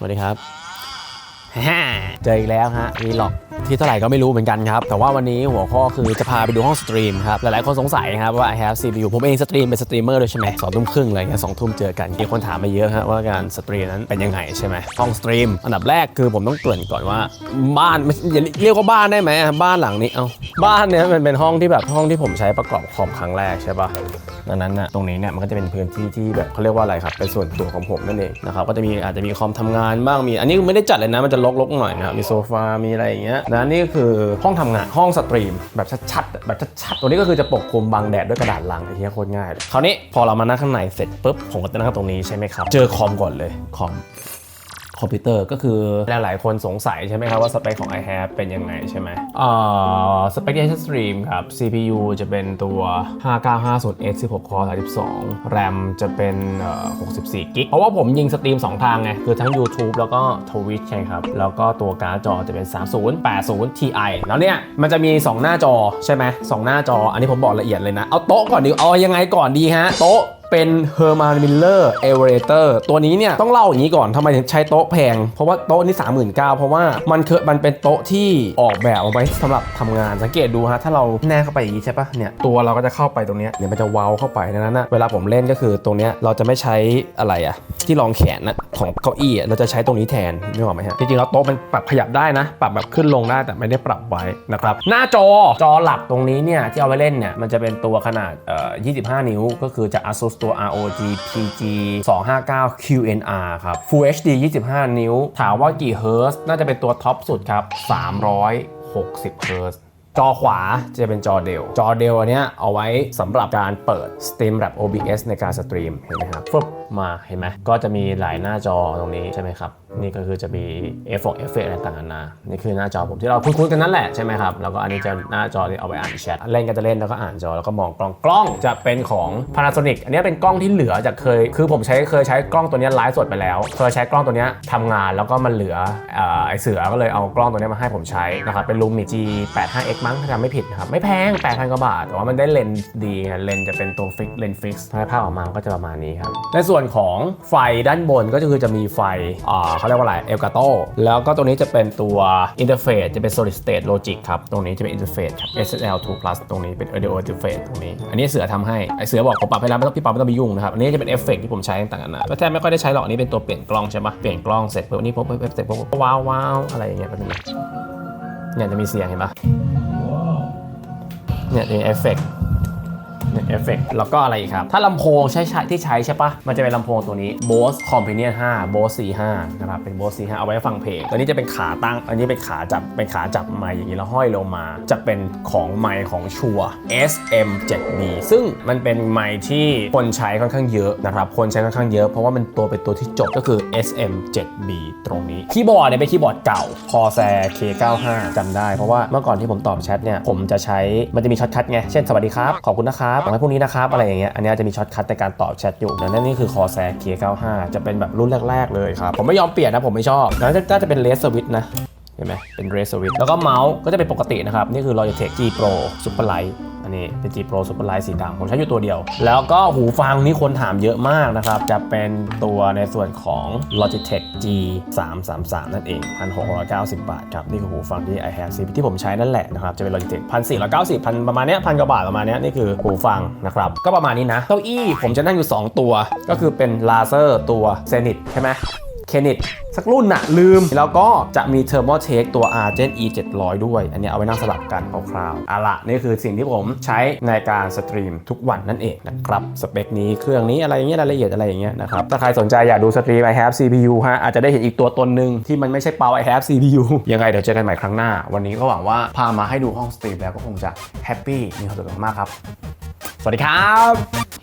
สวัสดีครับ เจออีกแล้วฮะวีล็อกที่เท่าไหร่ก็ไม่รู้เหมือนกันครับ แต่ว่าวันนี้หัวข้อคือจะพาไปดูห้องสตรีมครับ หลายๆคนสงสัยครับว่า I have CPU ผมเองสตรีมเป็นสตรีมเมอร์ด้วยใช่ไหมสองทุ่มครึ่งอะไรเงี้ยสองทุ่มเจอกันมีคนถามมาเยอะฮะว่าการสตรีมนั้นเป็นยังไงใช่ไหมห้องสตรีม อันดับแรกคือผมต้องเกริ่นก่อนว่า บ้านอย่าเรียกว่าบ้านได้ไหมบ้านหลังนี้เอาบ้านเนี้ยมันเป็นห้องที่แบบห้องที่ผมใช้ประกอบคอมครั้งแรกใช่ปะดังนั้นนะตรงนี้เนี่ยมันก็จะเป็นพื้นที่ที่แบบเขาเรียกว่าอะไรครับเป็นส่วนตัวของผมนั่นเองนะครับก็จะมีอาจจะมีคอมทำงานบ้างมี อันนี้ไม่ได้จัดเลยนะมันจะลกๆหน่อยนะครับมีโซฟา มีอะไรอย่างเงี้ยนะนี่คือห้องทำงานห้องสตรีมแบบชัดๆแบบชัดๆตัวนี้ก็คือจะปกคลุมบังแดดด้วยกระดาษลังไอ้เหี้ยโคตรง่ายคราวนี้พอเรามานั่งข้างในเสร็จปุ๊บผมก็จะนั่งตรงนี้ใช่ไหมครับ เจอคอมก่อนเลยคอม คอมพิวเตอร์ก็คือหลายๆ คนสงสัยใช่ไหมครับว่าสเปคของ i h a v e เป็นยังไงใช่ไหมเอ่อสเปคที่ใช้สตรีมครับ CPU จะเป็นตัว 5950X 16 Core 32 RAM จะเป็นเอ่อ64กิกเพราะว่าผมยิงสตรีม 2 ทางไง คือทั้ง YouTube แล้วก็ Twitch ใช่ครับ แล้วก็ตัวการ์ดจอจะเป็น 3080 Ti แล้วเนี่ย มันจะมี 2 หน้าจอใช่ไหมสองหน้าจออันนี้ผมบอกละเอียดเลยนะ เอาโต๊ะก่อนดีเอายังไงก่อนดีฮะโต๊ะ เป็น Herman Miller Elevator ตัวนี้เนี่ยต้องเล่าอย่างนี้ก่อนทำไมถึงใช้โต๊ะแพง เพราะว่าโต๊ะนี่39,000เพราะว่ามันเคยมันเป็นโต๊ะที่ออกแบบเอาไว้สำหรับทำงานสังเกตดูฮะถ้าเราแนบเข้าไปอย่างนี้ใช่ปะเนี่ยตัวเราก็จะเข้าไปตรงนี้เดี๋ยมันจะเว้าเข้าไปดังนั้นนะเวลาผมเล่นก็คือตรงนี้เราจะไม่ใช้อะไรอะที่รองแขนนะของเก้าอี้อะเราจะใช้ตรงนี้แทนนึกออกไหมฮะจริงๆแล้วโต๊ะมันปรับขยับได้นะ ปรับแบบขึ้นลงได้แต่ไม่ได้ปรับไว้นะครับหน้าจอจอหลักตรงนี้เนี่ยที่เอาไว้เล่นเนี่ยมันจะเป็นตัวขนาดเอ่อ25 นิ้วก็คือจาก ASUS ตัว ROG PG 259 QNR ครับ Full HD 25 นิ้ว ถามว่ากี่เฮิร์ตซ์น่าจะเป็นตัวท็อปสุดครับ 360 เฮิร์ตซ์จอขวาจะเป็นจอเดล จอเดลอันเนี้ยเอาไว้สำหรับการเปิด Steam Lab OBS ในการสตรีมเห็นไหมครับ มาเห็นไหมก็จะมีหลายหน้าจอตรงนี้ใช่ไหมครับนี่ก็คือจะมีเอฟเฟกต์เอฟเฟอะไรต่างๆนานานี่คือหน้าจอผมที่เราคุ้นๆกันนั่นแหละใช่ไหมครับแล้วก็อันนี้จะหน้าจอที่เอาไว้อ่านแชทเล่นก็จะเล่นแล้วก็อ่านจอแล้วก็มองกล้องกล้องจะเป็นของ Panasonic อันนี้เป็นกล้องที่เหลือจากเคย คือผมใช้เคยใช้กล้องตัวนี้ไลฟ์สดไปแล้ว เคยใช้กล้องตัวนี้ทำงานแล้วก็มันเหลือไอเสือก็เลยเอากล้องตัวนี้มาให้ผมใช้นะครับเป็น Lumix G85X มั้งถ้าจำไม่ผิดนะครับไม่แพง8,000กว่าบาทแต่ว่ามันได้เลนส์ดีเลนส์จะเป็นตัวฟิกเลนส์ฟิกถ้าภาพออกมาก็จะประมาณนี้ครับในส่วนของไฟด้านบนก็คือจะมีไฟอ่าเขาเรียกว่าอะไรเอลกาโตแล้วก็ตรงนี้จะเป็นตัวอินเทอร์เฟซจะเป็น solid state logic ครับตรงนี้จะเป็นอินเทอร์เฟซครับ SSL 2 plus ตรงนี้เป็น audio interface ตรงนี้ อันนี้เสือทำให้ไอเสือบอกผมปรับให้แล้วไม่ต้องพี่ปรับไม่ต้องไปยุ่งนะครับอันนี้จะเป็นเอฟเฟกที่ผมใช้ต่างๆนานาก็แทบไม่ค่อยได้ใช้หรอกนนี้เป็นตัวเปลี่ยนกล้องใช่ปะเปลี่ยนกล้องเสร็จปุ๊บนี่ปุ๊บเสร็จปุ๊บว้าวว้าวอะไรอย่างเงี้ยแป๊บนึงนะเนี่ยจะมีเสียงเห็นปะเนี่ยมีเอฟเฟกต์ เอฟเฟกต์แล้วก็อะไรอีกครับ ถ้าลำโพงใช้ใช้ที่ใช้ใช่ปะมันจะเป็นลำโพงตัวนี้ Bose Companion 5 Bose C5 นะครับ เป็น Bose C5 เอาไว้ฟังเพลง ตัวนี้จะเป็นขาตั้ง อันนี้เป็นขาจับ เป็นขาจับไมค์อย่างนี้แล้วห้อยลงมา จะเป็นของไมค์ของชัว SM7B ซึ่งมันเป็นไมค์ที่คนใช้ค่อนข้างเยอะนะครับ คนใช้ค่อนข้างเยอะเพราะว่ามันตัวเป็นตัวที่จบก็คือ SM7B ตรงนี้ คีย์บอร์ดเนี่ยเป็นคีย์บอร์ดเก่า Corsair K95 จำได้ เพราะว่าเมื่อก่อนที่ผมตอบแชทเนี่ย ผมจะใช้ มันจะมีช็อตคัทไง เช่น สวัสดีครับ ขอบคุณนะครับพวกนี้นะครับ อะไรอย่างเงี้ย อันนี้จะมีช็อตคัทในการตอบแชทอยู่ดังนั้นนี่คือ Corsair K95 จะเป็นแบบรุ่นแรก ๆ เลยครับ ผมไม่ยอมเปลี่ยนนะ ผมไม่ชอบแล้วน่าจะเป็น Red Switch นะ เห็นไหมเป็น Red Switch แล้วก็เมาส์ก็จะเป็นปกตินะครับ นี่คือ Logitech G Pro Superlight ันนี้เป็น G Pro Superlight สีดำผมใช้อยู่ตัวเดียว แล้วก็หูฟังนี่คนถามเยอะมากนะครับ จะเป็นตัวในส่วนของ Logitech G 3 3 3นั่นเอง 1,690 บาทครับ นี่คือหูฟังที่ i have ที่ผมใช้นั่นแหละนะครับ จะเป็น Logitech 1,490 พันประมาณเนี้ยพันกว่าบาทประมาณเนี้ยนี่คือหูฟังนะครับ ก็ประมาณนี้นะเก้าอี้ผมจะนั่งอยู่ 2 ตัว ก็คือเป็น Laser ตัว Zenith ใช่ไหม เคนิตสักรุ่นน่ะลืม แล้วก็จะมี Thermal Take ตัว Argent E 700 ด้วย อันนี้เอาไว้นั่งสลับกันคร่าวๆเอาละนี่คือสิ่งที่ผมใช้ในการสตรีมทุกวันนั่นเองนะครับสเปคนี้เครื่องนี้อะไรอย่างเงี้ยรายละเอียดอะไรอย่างเงี้ยนะครับถ้าใครสนใจอยากดูสตรีม I have CPU ฮะอาจจะได้เห็นอีกตัวตนหนึ่งที่มันไม่ใช่เปา I have CPU ยังไงเดี๋ยวเจอกันใหม่ครั้งหน้า วันนี้ก็หวังว่าพามาให้ดูห้องสตรีมแล้วก็คงจะแฮปปี้มีความสุขมากๆครับ สวัสดีครับ